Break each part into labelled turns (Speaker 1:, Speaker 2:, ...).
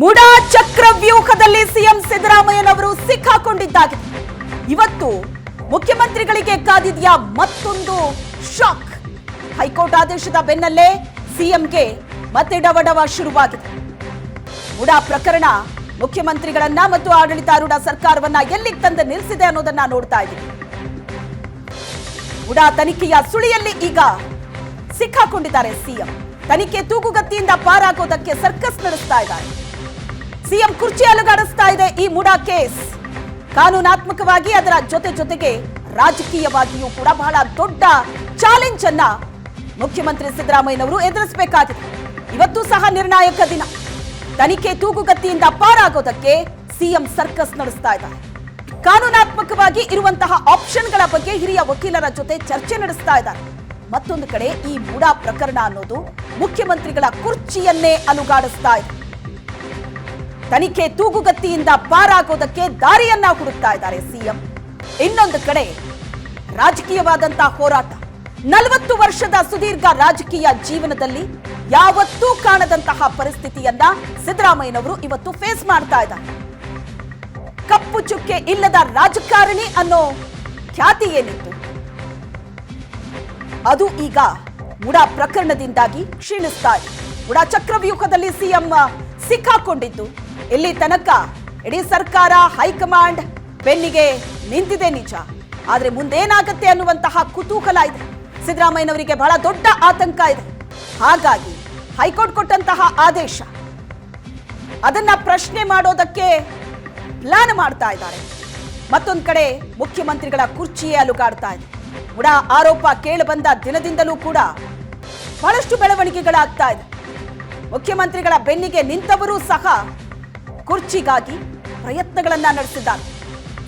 Speaker 1: MUDA ಚಕ್ರವ್ಯೂಹದಲ್ಲಿ CM ಸಿದ್ದರಾಮಯ್ಯನವರು ಸಿಕ್ಕಾಕೊಂಡಿದ್ದಾಗಿದೆ ಇವತ್ತು ಮುಖ್ಯಮಂತ್ರಿಗಳಿಗೆ ಕಾದಿದೆಯಾ ಮತ್ತೊಂದು ಶಾಕ್. ಹೈಕೋರ್ಟ್ ಆದೇಶದ ಬೆನ್ನಲ್ಲೇ ಸಿಎಂಗೆ ಮತ್ತೆ ಡವಡವ ಶುರುವಾಗಿದೆ. ಮುಡಾ ಪ್ರಕರಣ ಮುಖ್ಯಮಂತ್ರಿಗಳನ್ನ ಮತ್ತು ಆಡಳಿತಾರೂಢ ಸರ್ಕಾರವನ್ನ ಎಲ್ಲಿ ತಂದು ನಿಲ್ಲಿಸಿದೆ ಅನ್ನೋದನ್ನ ನೋಡ್ತಾ ಇದ್ದೀವಿ. ಉಡಾ ತನಿಖೆಯ ಸುಳಿಯಲ್ಲಿ ಈಗ ಸಿಕ್ಕಾಕೊಂಡಿದ್ದಾರೆ ಸಿಎಂ. ತನಿಖೆ ತೂಗುಗತ್ತಿಯಿಂದ ಪಾರಾಗೋದಕ್ಕೆ ಸರ್ಕಸ್ ನಡೆಸ್ತಾ ಇದ್ದಾರೆ. ಸಿಎಂ ಕುರ್ಚಿ ಅಲುಗಾಡಿಸ್ತಾ ಇದೆ ಈ ಮುಡಾ ಕೇಸ್. ಕಾನೂನಾತ್ಮಕವಾಗಿ ಅದರ ಜೊತೆ ಜೊತೆಗೆ ರಾಜಕೀಯವಾಗಿಯೂ ಕೂಡ ಬಹಳ ದೊಡ್ಡ ಚಾಲೆಂಜ್ ಅನ್ನ ಮುಖ್ಯಮಂತ್ರಿ ಸಿದ್ದರಾಮಯ್ಯನವರು ಎದುರಿಸಬೇಕಾಗಿದೆ. ಇವತ್ತು ಸಹ ನಿರ್ಣಾಯಕ ದಿನ. ತನಿಖೆ ತೂಗುಗತ್ತಿಯಿಂದ ಪಾರಾಗೋದಕ್ಕೆ ಸಿಎಂ ಸರ್ಕಸ್ ನಡೆಸ್ತಾ ಇದ್ದಾರೆ. ಕಾನೂನಾತ್ಮಕವಾಗಿ ಇರುವಂತಹ ಆಪ್ಷನ್ಗಳ ಬಗ್ಗೆ ಹಿರಿಯ ವಕೀಲರ ಜೊತೆ ಚರ್ಚೆ ನಡೆಸ್ತಾ ಇದ್ದಾರೆ. ಮತ್ತೊಂದು ಕಡೆ ಈ ಮೂಡಾ ಪ್ರಕರಣ ಅನ್ನೋದು ಮುಖ್ಯಮಂತ್ರಿಗಳ ಕುರ್ಚಿಯನ್ನೇ ಅಲುಗಾಡಿಸ್ತಾ ಇದೆ. ತನಿಖೆ ತೂಗುಗತ್ತಿಯಿಂದ ಪಾರಾಗೋದಕ್ಕೆ ದಾರಿಯನ್ನ ಹುಡುಕ್ತಾ ಇದ್ದಾರೆ ಸಿಎಂ. ಇನ್ನೊಂದು ಕಡೆ ರಾಜಕೀಯವಾದಂತಹ ಹೋರಾಟ. ನಲವತ್ತು ವರ್ಷದ ಸುದೀರ್ಘ ರಾಜಕೀಯ ಜೀವನದಲ್ಲಿ ಯಾವತ್ತೂ ಕಾಣದಂತಹ ಪರಿಸ್ಥಿತಿಯನ್ನ ಸಿದ್ದರಾಮಯ್ಯನವರು ಇವತ್ತು ಫೇಸ್ ಮಾಡ್ತಾ ಇದ್ದಾರೆ. ಕಪ್ಪು ಚುಕ್ಕೆ ಇಲ್ಲದ ರಾಜಕಾರಣಿ ಅನ್ನೋ ಖ್ಯಾತಿ ಏನಿತ್ತು? ಅದು ಈಗ ಉಡಾ ಪ್ರಕರಣದಿಂದಾಗಿ ಕ್ಷೀಣಿಸ್ತಾ ಇದೆ. ಉಡಾ ಚಕ್ರವ್ಯೂಹದಲ್ಲಿ ಸಿಎಂ ಸಿಕ್ಕಾಕೊಂಡಿದ್ದು. ಇಲ್ಲಿ ತನಕ ಇಡೀ ಸರ್ಕಾರ, ಹೈಕಮಾಂಡ್ ಬೆನ್ನಿಗೆ ನಿಂತಿದೆ ನಿಜ. ಆದ್ರೆ ಮುಂದೇನಾಗತ್ತೆ ಅನ್ನುವಂತಹ ಕುತೂಹಲ ಇದೆ. ಸಿದ್ದರಾಮಯ್ಯನವರಿಗೆ ಬಹಳ ದೊಡ್ಡ ಆತಂಕ ಇದೆ. ಹಾಗಾಗಿ ಹೈಕೋರ್ಟ್ ಕೊಟ್ಟಂತಹ ಆದೇಶ. ಅದನ್ನ ಪ್ರಶ್ನೆ ಮಾಡೋದಕ್ಕೆ ಪ್ಲಾನ್ ಮಾಡ್ತಾ ಇದ್ದಾರೆ. ಮತ್ತೊಂದು ಕಡೆ ಮುಖ್ಯಮಂತ್ರಿಗಳ ಕುರ್ಚಿಯೇ ಅಲುಗಾಡ್ತಾ ಇದೆ. ಮುಡಾ ಆರೋಪ ಕೇಳಿಬಂದ ದಿನದಿಂದಲೂ ಕೂಡ ಬಹಳಷ್ಟು ಬೆಳವಣಿಗೆಗಳಾಗ್ತಾ ಇದೆ. ಮುಖ್ಯಮಂತ್ರಿಗಳ ಬೆನ್ನಿಗೆ ನಿಂತವರು ಸಹ ಕುರ್ಚಿಗಾಗಿ ಪ್ರಯತ್ನಗಳನ್ನ ನಡೆಸಿದ್ದಾರೆ.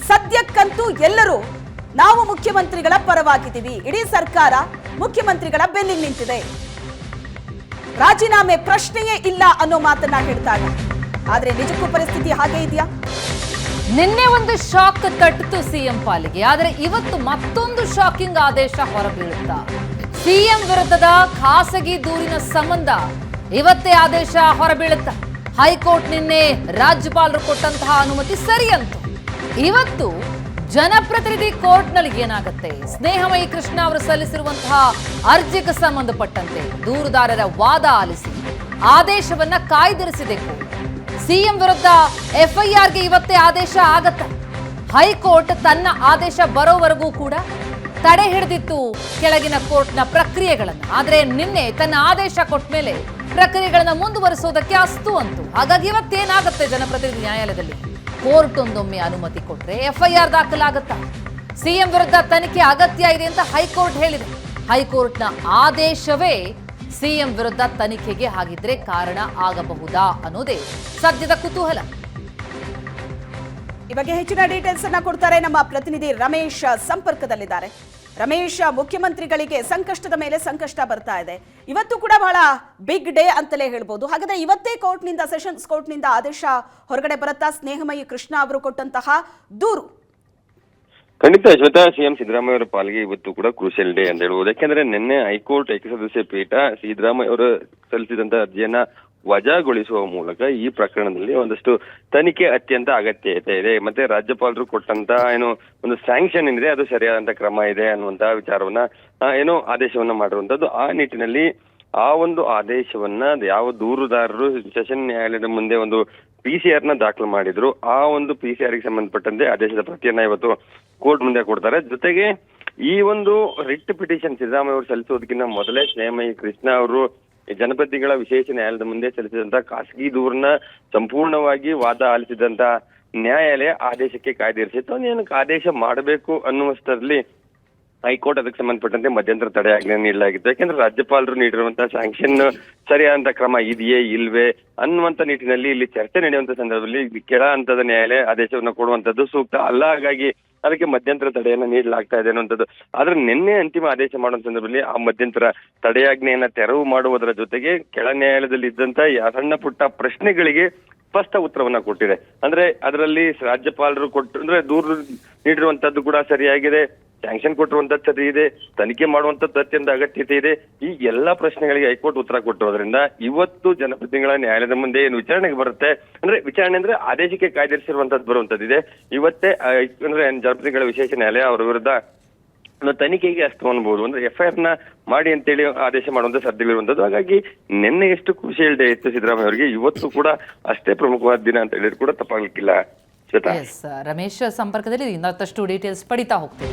Speaker 1: ಸದ್ಯಕ್ಕಂತೂ ಎಲ್ಲರೂ ನಾವು ಮುಖ್ಯಮಂತ್ರಿಗಳ ಪರವಾಗಿದ್ದೀವಿ. ಇಡೀ ಸರ್ಕಾರ ಮುಖ್ಯಮಂತ್ರಿಗಳ ಬೆನ್ನಿಗೆ ನಿಂತಿದೆ. ರಾಜೀನಾಮೆ ಪ್ರಶ್ನೆಯೇ ಇಲ್ಲ ಅನ್ನೋ ಮಾತನ್ನ ಹೇಳ್ತಾ ಇದ್ದಾರೆ. ಆದ್ರೆ ನಿಜಕ್ಕೂ ಪರಿಸ್ಥಿತಿ ಹಾಗೆ ಇದೆಯಾ?
Speaker 2: ನಿನ್ನೆ ಒಂದು ಶಾಕ್ ತಟ್ಟಿತು ಸಿಎಂ ಪಾಲಿಗೆ. ಆದರೆ ಇವತ್ತು ಮತ್ತೊಂದು ಶಾಕಿಂಗ್ ಆದೇಶ ಹೊರಬೀಳುತ್ತಾ. ಸಿಎಂ ವಿರುದ್ಧದ ಖಾಸಗಿ ದೂರಿನ ಸಂಬಂಧ ಇವತ್ತೇ ಆದೇಶ ಹೊರಬೀಳುತ್ತ. ಹೈಕೋರ್ಟ್ ನಿನ್ನೆ ರಾಜ್ಯಪಾಲರು ಕೊಟ್ಟಂತಹ ಅನುಮತಿ ಸರಿ ಅಂತು ಇವತ್ತು ಜನಪ್ರತಿನಿಧಿ ಕೋರ್ಟ್ನಲ್ಲಿ ಏನಾಗುತ್ತೆ? ಸ್ನೇಹಮಯಿ ಕೃಷ್ಣ ಅವರು ಸಲ್ಲಿಸಿರುವಂತಹ ಅರ್ಜಿಗೆ ಸಂಬಂಧಪಟ್ಟಂತೆ ದೂರುದಾರರ ವಾದ ಆಲಿಸಿ ಆದೇಶವನ್ನ ಕಾಯ್ದಿರಿಸಿದೆ ಸಿಎಂ ವಿರುದ್ಧ ಎಫ್ಐಆರ್ಗೆ ಇವತ್ತೇ ಆದೇಶ ಆಗತ್ತೆ. ಹೈಕೋರ್ಟ್ ತನ್ನ ಆದೇಶ ಬರೋವರೆಗೂ ಕೂಡ ತಡೆ ಹಿಡಿದಿತ್ತು ಕೆಳಗಿನ ಕೋರ್ಟ್ನ ಪ್ರಕ್ರಿಯೆಗಳನ್ನು. ಆದರೆ ನಿನ್ನೆ ತನ್ನ ಆದೇಶ ಕೊಟ್ಟ ಮೇಲೆ ಪ್ರಕ್ರಿಯೆಗಳನ್ನ ಮುಂದುವರಿಸೋದಕ್ಕೆ ಅಸ್ತು ಅಂತು. ಹಾಗಾಗಿ ಇವತ್ತೇನಾಗುತ್ತೆ ಜನಪ್ರತಿನಿಧಿ ನ್ಯಾಯಾಲಯದಲ್ಲಿ? ಕೋರ್ಟ್ ಒಂದೊಮ್ಮೆ ಅನುಮತಿ ಕೊಟ್ರೆ ಎಫ್ಐಆರ್ ದಾಖಲಾಗತ್ತಾ? ಸಿಎಂ ವಿರುದ್ಧ ತನಿಖೆ ಅಗತ್ಯ ಇದೆ ಅಂತ ಹೈಕೋರ್ಟ್ ಹೇಳಿದೆ. ಹೈಕೋರ್ಟ್ನ ಆದೇಶವೇ ಸಿಎಂ ವಿರುದ್ಧ ತನಿಖೆಗೆ ಹಾಗಿದ್ರೆ ಕಾರಣ ಆಗಬಹುದಾ ಅನ್ನೋದೇ ಸದ್ಯದ ಕುತೂಹಲ.
Speaker 1: ಈ ಬಗ್ಗೆ ಹೆಚ್ಚಿನ ಡೀಟೇಲ್ಸ್ ಅನ್ನ ಕೊಡ್ತಾರೆ ನಮ್ಮ ಪ್ರತಿನಿಧಿ ರಮೇಶ್ ಸಂಪರ್ಕದಲ್ಲಿದ್ದಾರೆ. ರಮೇಶ್, ಮುಖ್ಯಮಂತ್ರಿಗಳಿಗೆ ಸಂಕಷ್ಟದ ಮೇಲೆ ಸಂಕಷ್ಟ ಬರ್ತಾ ಇದೆ. ಇವತ್ತು ಕೂಡ ಬಹಳ ಬಿಗ್ ಡೇ ಅಂತಲೇ ಹೇಳ್ಬೋದು. ಹಾಗಾದ್ರೆ ಇವತ್ತೇ ಕೋರ್ಟ್ನಿಂದ, ಸೆಷನ್ಸ್ ಕೋರ್ಟ್ನಿಂದ ಆದೇಶ ಹೊರಗಡೆ ಬರುತ್ತಾ? ಸ್ನೇಹಮಯಿ ಕೃಷ್ಣ ಅವರು ಕೊಟ್ಟಂತಹ ದೂರು.
Speaker 3: ಖಂಡಿತ, ಶ್ವೇತಾ ಸಿಎಂ ಸಿದ್ದರಾಮಯ್ಯ ಅವರ ಪಾಲಿಗೆ ಇವತ್ತು ಕೂಡ ಕ್ರೂಷಿಯಲ್ ಡೇ ಅಂತ ಹೇಳ್ಬೋದು. ಯಾಕೆಂದ್ರೆ ನಿನ್ನೆ ಹೈಕೋರ್ಟ್ ಏಕಸದಸ್ಯ ಪೀಠ ಸಿದ್ದರಾಮಯ್ಯ ಅವರು ಸಲ್ಲಿಸಿದಂತ ಅರ್ಜಿಯನ್ನ ವಜಾಗೊಳಿಸುವ ಮೂಲಕ ಈ ಪ್ರಕರಣದಲ್ಲಿ ಒಂದಷ್ಟು ತನಿಖೆ ಅತ್ಯಂತ ಅಗತ್ಯತೆ ಇದೆ. ಮತ್ತೆ ರಾಜ್ಯಪಾಲರು ಕೊಟ್ಟಂತ ಏನು ಒಂದು ಸ್ಯಾಂಕ್ಷನ್ ಏನಿದೆ, ಅದು ಸರಿಯಾದಂತ ಕ್ರಮ ಇದೆ ಅನ್ನುವಂತ ವಿಚಾರವನ್ನ ಏನೋ ಆದೇಶವನ್ನ ಮಾಡಿರುವಂತದ್ದು. ಆ ನಿಟ್ಟಿನಲ್ಲಿ ಆ ಒಂದು ಆದೇಶವನ್ನ ಯಾವ ದೂರುದಾರರು, ಸೆಷನ್ ನ್ಯಾಯಾಲಯದ ಮುಂದೆ ಒಂದು ಪಿ ಸಿ ಆರ್ನ ದಾಖಲು ಮಾಡಿದ್ರು, ಆ ಒಂದು ಪಿ ಸಿ ಆರ್ಗೆ ಸಂಬಂಧಪಟ್ಟಂತೆ ಆದೇಶದ ಪ್ರತಿಯನ್ನ ಇವತ್ತು ಕೋರ್ಟ್ ಮುಂದೆ ಕೊಡ್ತಾರೆ. ಜೊತೆಗೆ ಈ ಒಂದು ರಿಟ್ ಪಿಟಿಷನ್ ಸಿದ್ದರಾಮಯ್ಯ ಅವರು ಸಲ್ಲಿಸೋದಕ್ಕಿಂತ ಮೊದಲೇ ಸ್ನೇಹಮಯಿ ಕೃಷ್ಣ ಅವರು ಜನಪ್ರತಿಗಳ ವಿಶೇಷ ನ್ಯಾಯಾಲಯದ ಮುಂದೆ ಸಲ್ಲಿಸಿದಂತಹ ಖಾಸಗಿ ದೂರನ್ನ ಸಂಪೂರ್ಣವಾಗಿ ವಾದ ಆಲಿಸಿದಂತ ನ್ಯಾಯಾಲಯ ಆದೇಶಕ್ಕೆ ಕಾಯ್ದಿರಿಸಿತ್ತು ಏನಕ್ಕೆ ಆದೇಶ ಮಾಡಬೇಕು ಅನ್ನುವಷ್ಟರಲ್ಲಿ ಹೈಕೋರ್ಟ್ ಅದಕ್ಕೆ ಸಂಬಂಧಪಟ್ಟಂತೆ ಮಧ್ಯಂತರ ತಡೆಯಾಜ್ಞೆ ನೀಡಲಾಗಿತ್ತು. ಯಾಕೆಂದ್ರೆ ರಾಜ್ಯಪಾಲರು ನೀಡಿರುವಂತಹ ಸ್ಯಾಂಕ್ಷನ್ ಸರಿಯಾದಂತ ಕ್ರಮ ಇದೆಯೇ ಇಲ್ವೇ ಅನ್ನುವಂತ ನಿಟ್ಟಿನಲ್ಲಿ ಇಲ್ಲಿ ಚರ್ಚೆ ನಡೆಯುವಂತ ಸಂದರ್ಭದಲ್ಲಿ ಕೆಳ ಹಂತದ ನ್ಯಾಯಾಲಯ ಆದೇಶವನ್ನು ಕೊಡುವಂತದ್ದು ಸೂಕ್ತ ಅಲ್ಲ. ಹಾಗಾಗಿ ಅದಕ್ಕೆ ಮಧ್ಯಂತರ ತಡೆಯನ್ನ ನೀಡಲಾಗ್ತಾ ಇದೆ ಅನ್ನುವಂಥದ್ದು. ಆದ್ರೆ ನಿನ್ನೆ ಅಂತಿಮ ಆದೇಶ ಮಾಡುವ ಸಂದರ್ಭದಲ್ಲಿ ಆ ಮಧ್ಯಂತರ ತಡೆಯಾಜ್ಞೆಯನ್ನ ತೆರವು ಮಾಡುವುದರ ಜೊತೆಗೆ ಕೆಳ ನ್ಯಾಯಾಲಯದಲ್ಲಿ ಇದ್ದಂತ ಸಣ್ಣ ಪುಟ್ಟ ಪ್ರಶ್ನೆಗಳಿಗೆ ಸ್ಪಷ್ಟ ಉತ್ತರವನ್ನ ಕೊಟ್ಟಿದೆ. ಅಂದ್ರೆ ಅದರಲ್ಲಿ ರಾಜ್ಯಪಾಲರು ಕೊಟ್ಟು, ಅಂದ್ರೆ ದೂರು ನೀಡಿರುವಂತದ್ದು ಕೂಡ ಸರಿಯಾಗಿದೆ. ಸ್ಯಾಂಕ್ಷನ್ ಕೊಟ್ಟಿರುವಂತದ್ದು ಸರಿ ಇದೆ, ತನಿಖೆ ಮಾಡುವಂತ ಅತ್ಯಂತ ಅಗತ್ಯತೆ ಇದೆ. ಈ ಎಲ್ಲಾ ಪ್ರಶ್ನೆಗಳಿಗೆ ಹೈಕೋರ್ಟ್ ಉತ್ತರ ಕೊಟ್ಟಿರೋದ್ರಿಂದ ಇವತ್ತು ಜನಪ್ರತಿನಿಧಿಗಳ ನ್ಯಾಯಾಲಯದ ಮುಂದೆ ಏನು ವಿಚಾರಣೆಗೆ ಬರುತ್ತೆ? ಅಂದ್ರೆ ವಿಚಾರಣೆ ಅಂದ್ರೆ ಆದೇಶಕ್ಕೆ ಕಾಯ್ದಿರಿಸಿರುವಂತದ್ದು ಬರುವಂತದ್ದಿದೆ ಇವತ್ತೇ ಅಂದ್ರೆ ಜನಪ್ರತಿನಿಧಿಗಳ ವಿಶೇಷ ನ್ಯಾಯಾಲಯ ಅವರ ವಿರುದ್ಧ ತನಿಖೆಗೆ ಅಷ್ಟು ಅನ್ಬಹುದು ಅಂದ್ರೆ ಎಫ್ಐಆರ್ನ ಮಾಡಿ ಅಂತೇಳಿ ಆದೇಶ ಮಾಡುವಂತ ಸಾಧ್ಯವಿರುವಂತದ್ದು ಹಾಗಾಗಿ ನಿನ್ನೆ ಎಷ್ಟು ಖುಷಿ ಹೇಳಿದೆ ಇತ್ತು ಸಿದ್ದರಾಮಯ್ಯ ಅವರಿಗೆ, ಇವತ್ತು ಕೂಡ ಅಷ್ಟೇ ಪ್ರಮುಖವಾದ ದಿನ ಅಂತ ಹೇಳಿದ್ರು ಕೂಡ ತಪ್ಪಾಗ್ಲಿಕ್ಕಿಲ್ಲ.
Speaker 2: ರಮೇಶ್ ಸಂಪರ್ಕದಲ್ಲಿ ಇನ್ನಷ್ಟು ಡೀಟೇಲ್ಸ್ ಪಡಿತಾ ಹೋಗ್ತೀವಿ.